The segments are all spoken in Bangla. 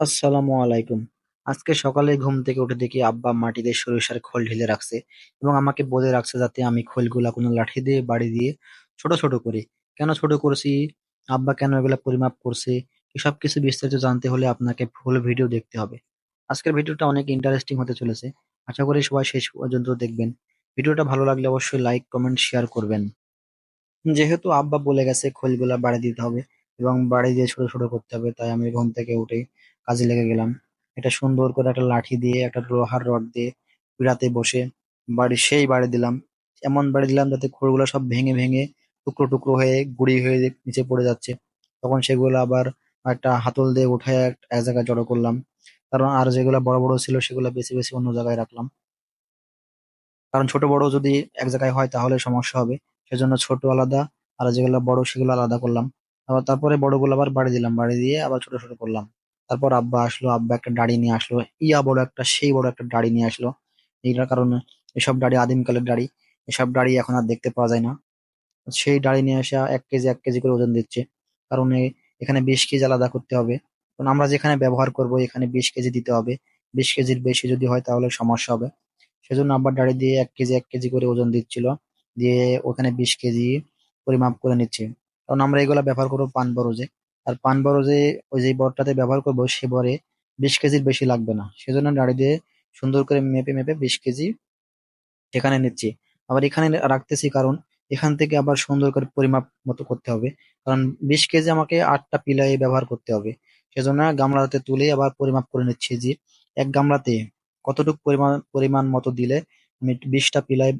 আসসালামু আলাইকুম। আজকে সকালে ঘুম থেকে উঠে দেখি আব্বা মাটিতে সরিষার খোল ঢেলে রাখছে এবং আমাকে বলে রাখছে যাতে আমি খোলগুলা কোনো লাঠি দিয়ে, বাড়ি দিয়ে ছোট ছোট করি। কেন ছোট করছি? আব্বা কেন এগুলা পরিমাপ করছে? এসব কিছু বিস্তারিত জানতে হলে আপনাকে ফুল ভিডিও দেখতে হবে। আজকের ভিডিওটা অনেক ইন্টারেস্টিং হতে চলেছে। আশা করি সবাই শেষ পর্যন্ত দেখবেন। ভিডিওটা ভালো লাগলে অবশ্যই লাইক কমেন্ট শেয়ার করবেন। যেহেতু আব্বা বলে গেছে খোলগুলা বাড়ি দিতে হবে এবং বাড়ি দিয়ে ছোট ছোট করতে হবে, তাই আমি ঘুম থেকে উঠে কাজে লেগে গেলাম। এটা সুন্দর করে একটা লাঠি দিয়ে, একটা লোহার রড দিয়ে পিঁড়াতে বসে বাড়ি, সেই বাড়ি দিলাম। এমন বাড়ি দিলাম যাতে খড়গুলো সব ভেঙে ভেঙে টুকরো টুকরো হয়ে গুঁড়ি হয়ে নিচে পড়ে যাচ্ছে। তখন সেগুলো আবার একটা হাতল দিয়ে উঠে এক এক জায়গায় জড়ো করলাম। কারণ আর যেগুলো বড় বড় ছিল সেগুলো বেশি বেশি অন্য জায়গায় রাখলাম। কারণ ছোট, বড় যদি এক জায়গায় হয় তাহলে সমস্যা হবে। সেজন্য ছোট আলাদা, আর যেগুলো বড় সেগুলো আলাদা করলাম। আবার তারপরে বড়গুলো আবার বাড়ি দিলাম। বাড়ি দিয়ে আবার ছোট ছোট করলাম। তারপর আব্বা আসলো, আব্বা একটা ডাড়ি নিয়ে আসলো, ইয়া বড় একটা, সেই বড় একটা ডাড়ি নিয়ে আসলো। এইটার কারণে এসব ডাড়ি আদিমকালের ডাড়ি এসব ডাড়ি এখন আর দেখতে পাওয়া যায় না। সেই ডাড়ি নিয়ে আসা এক কেজি এক কেজি করে ওজন দিচ্ছে। কারণ এখানে বিশ কেজি আলাদা করতে হবে। কারণ আমরা যেখানে ব্যবহার করব, এখানে বিশ কেজি দিতে হবে। বিশ কেজির বেশি যদি হয় তাহলে সমস্যা হবে। সেজন্য আব্বা ডাড়ি দিয়ে এক কেজি এক কেজি করে ওজন দিচ্ছিল। দিয়ে ওখানে বিশ কেজি পরিমাপ করে নিচ্ছে। কারণ আমরা এগুলা ব্যবহার করব পান বরজে আর পান বড় যে, ওই যে বরটাতে ব্যবহার করব, সে বরে বিশ কেজির বেশি লাগবে না। সেজন্য ডাড়ি দিয়ে সুন্দর করে মেপে মেপে বিশ কেজি এখানে নিচ্ছি। আবার এখানে রাখতেছি কারণ এখান থেকে আবার সুন্দর করে পরিমাপ মতো করতে হবে। কারণ বিশ কেজি আমাকে আটটা পিলাই ব্যবহার করতে হবে। সেজন্য গামলাতে তুলে আবার পরিমাপ করে নিচ্ছি যে, এক গামলাতে কতটুকু পরিমাণ পরিমাণ মতো দিলে আমি বিশটা পিলাই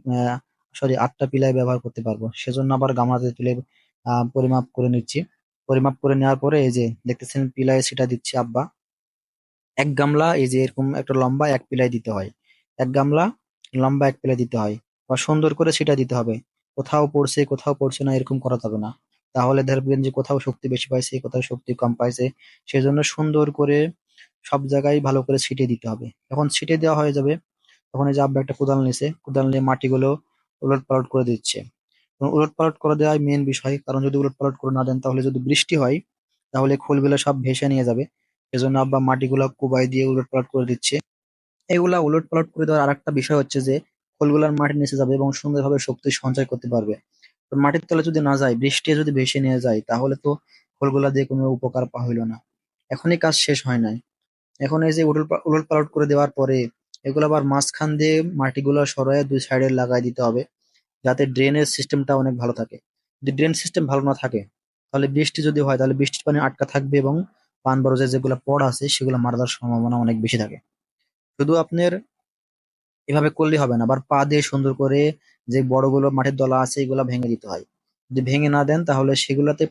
সরি, আটটা পিলাই ব্যবহার করতে পারব। সেজন্য আবার গামলাতে তুলে পরিমাপ করে নিচ্ছি। পরিমাপ করে নেওয়ার পরে এই যে দেখতেছেন পিলাই সেটা দিচ্ছে আব্বা। এক গামলা এই যে এরকম একটা লম্বা এক পিলাই দিতে হয়। এক গামলা লম্বা এক পিলাই দিতে হয় বা সুন্দর করে সেটা দিতে হবে। কোথাও পড়ছে কোথাও পড়ছে না, এরকম করা যাবে না। তাহলে দেখবেন যে কোথাও শক্তি বেশি পাইছে, কোথাও শক্তি কম পাইছে, সেজন্য সুন্দর করে সব জায়গায় ভালো করে ছিটিয়ে দিতে হবে। যখন ছিটিয়ে দেওয়া হয়ে যাবে, তখন এই যে আব্বা একটা কোদাল নিছে, কোদাল নিয়ে মাটিগুলো উলট পালট করে দিচ্ছে। উলট পালট করে দেওয়াই মেন বিষয়। কারণ যদি উলট পালট করে না দেন, তাহলে যদি বৃষ্টি হয়, তাহলে খোলগুলো সব ভেসে নিয়ে যাবে। সেজন্য আব্বা মাটিগুলা কোবাই দিয়ে উলট পালট করে দিচ্ছে। এগুলা উলট পালট করে দেওয়ার আরেকটা বিষয় হচ্ছে যে খোলগুলার মাটির নিচে যাবে এবং সুন্দরভাবে শক্তি সঞ্চয় করতে পারবে। মাটির তলে যদি না যায়, বৃষ্টি যদি ভেসে নিয়ে যায়, তাহলে তো খোলগুলা দিয়ে কোনো উপকার পা হইল না। এখনই কাজ শেষ হয় নাই। এখন এই যে উলট উলট পালট করে দেওয়ার পরে, এগুলো আবার মাঝখান দিয়ে মাটিগুলো সরায় দুই সাইডে লাগাই দিতে হবে। যাতে ড্রেনের সিস্টেমটা অনেক ভালো থাকে। যদি ড্রেন সিস্টেম ভালো না থাকে, তাহলে বৃষ্টি যদি হয়, তাহলে বৃষ্টির পানি আটকা থাকবে এবং পান বরজের যেগুলো পড় আছে, সেগুলো মারা যাওয়ার সম্ভাবনা অনেক বেশি থাকে। শুধু আপনার এভাবে করলে হবে না, আবার পা দিয়ে সুন্দর করে যে বড়গুলো মাটির দলা আছে, এগুলো ভেঙে দিতে হয়। যদি ভেঙে না দেন, তাহলে সেগুলোতে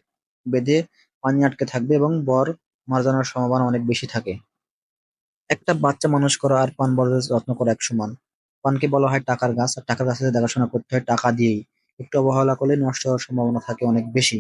বেঁধে পানি আটকে থাকবে এবং বর মারা সম্ভাবনা অনেক বেশি থাকে। একটা বাচ্চা মানুষ করা আর পান বরজের যত্ন করা এক সমান পানকে বলা হয় টাকার গাছ, আর টাকার গাছের দেখাশোনা করতে হয় টাকা দিয়েই। একটু অবহেলা করলে নষ্ট হওয়ার সম্ভাবনা থাকে অনেক বেশি।